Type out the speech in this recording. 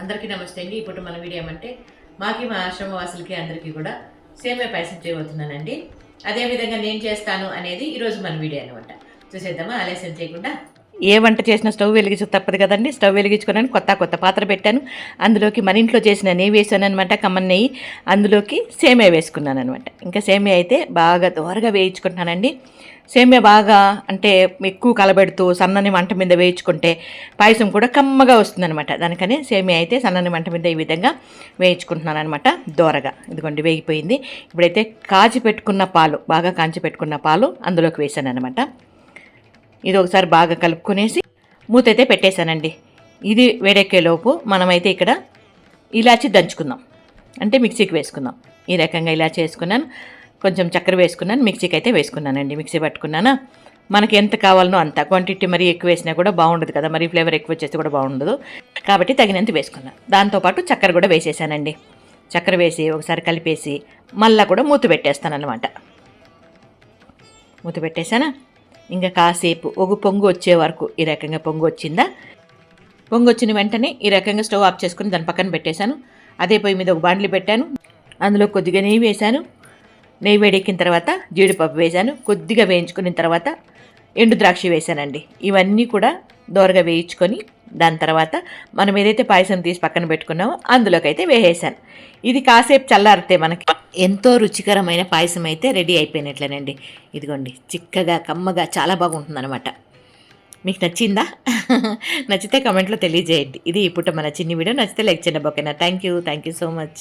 అందరికీ నమస్తే అండి. ఇప్పుడు మన వీడియో ఏమంటే మాకి మా ఆశ్రమ వాసులకి అందరికీ కూడా సేమే పాయసం చేయబోతున్నానండి. అదేవిధంగా నేను చేస్తాను అనేది ఈరోజు మన వీడియో అనమాట చూసేద్దామా? ఆలస్యం చేయకుండా ఏ వంట చేసినా స్టవ్ వెలిగించు తప్పదు కదండి. స్టవ్ వెలిగించుకున్నాను కొత్త కొత్త పాత్ర పెట్టాను. అందులోకి మన ఇంట్లో చేసిన నెయ్యి వేసాను అనమాట కమ్మన్ నెయ్యి. అందులోకి సేమియా వేసుకున్నాను అనమాట ఇంకా సేమియా అయితే బాగా దోరగా వేయించుకుంటున్నానండి. సేమియా బాగా అంటే ఎక్కువ కలబెడుతూ సన్నని మంట మీద వేయించుకుంటే పాయసం కూడా కమ్మగా వస్తుందనమాట దానికని సేమియా అయితే సన్నని మంట మీద ఈ విధంగా వేయించుకుంటున్నాను అనమాట దోరగా. ఇదిగోండి వేగిపోయింది. ఇప్పుడైతే కాచి పెట్టుకున్న పాలు బాగా కాంచి పెట్టుకున్న పాలు అందులోకి వేసాను అనమాట ఇది ఒకసారి బాగా కలుపుకునేసి మూత అయితే పెట్టేశానండి. ఇది వేడెక్కేలోపు మనమైతే ఇక్కడ ఇలాచి దంచుకుందాం. అంటే మిక్సీకి వేసుకుందాం. ఈ రకంగా ఇలాచి వేసుకున్నాను. కొంచెం చక్కెర వేసుకున్నాను. మిక్సీకి అయితే వేసుకున్నానండి. మిక్సీ పట్టుకున్నాను? మనకి ఎంత కావాలనో అంత. క్వాంటిటీ మరీ ఎక్కువ వేసినా కూడా బాగుండదు కదా. మరి ఫ్లేవర్ ఎక్కువ వచ్చేస్తే కూడా బాగుండదు. కాబట్టి తగినంత వేసుకున్నాను దాంతోపాటు చక్కెర కూడా వేసేసానండి. చక్కెర వేసి ఒకసారి కలిపేసి మళ్ళీ కూడా మూత పెట్టేస్తాను అనమాట మూత పెట్టేశానా? ఇంకా కాసేపు ఒక పొంగు వచ్చే వరకు ఈ రకంగా పొంగు వచ్చిందా? పొంగు వచ్చిన వెంటనే ఈ రకంగా స్టవ్ ఆఫ్ చేసుకుని దాని పక్కన పెట్టేశాను. అదే పొయ్యి మీద ఒక బాండ్లీ పెట్టాను. అందులో కొద్దిగా నెయ్యి వేశాను. నెయ్యి వేడెక్కిన తర్వాత జీడిపప్పు వేశాను. కొద్దిగా వేయించుకున్న తర్వాత ఎండు ద్రాక్ష వేశానండి. ఇవన్నీ కూడా దోరగా వేయించుకొని దాని తర్వాత మనం ఏదైతే పాయసం తీసి పక్కన పెట్టుకున్నామో అందులోకి అయితే వేసేసాను. ఇది కాసేపు చల్లారితే మనకి ఎంతో రుచికరమైన పాయసం అయితే రెడీ అయిపోయినట్లేనండి. ఇదిగోండి చిక్కగా కమ్మగా చాలా బాగుంటుంది అనమాట మీకు నచ్చిందా? నచ్చితే కమెంట్లో తెలియజేయండి. ఇది ఇప్పుడు మన చిన్ని వీడియో. నచ్చితే లైక్ చేయండి ఓకేనా thank you thank you so much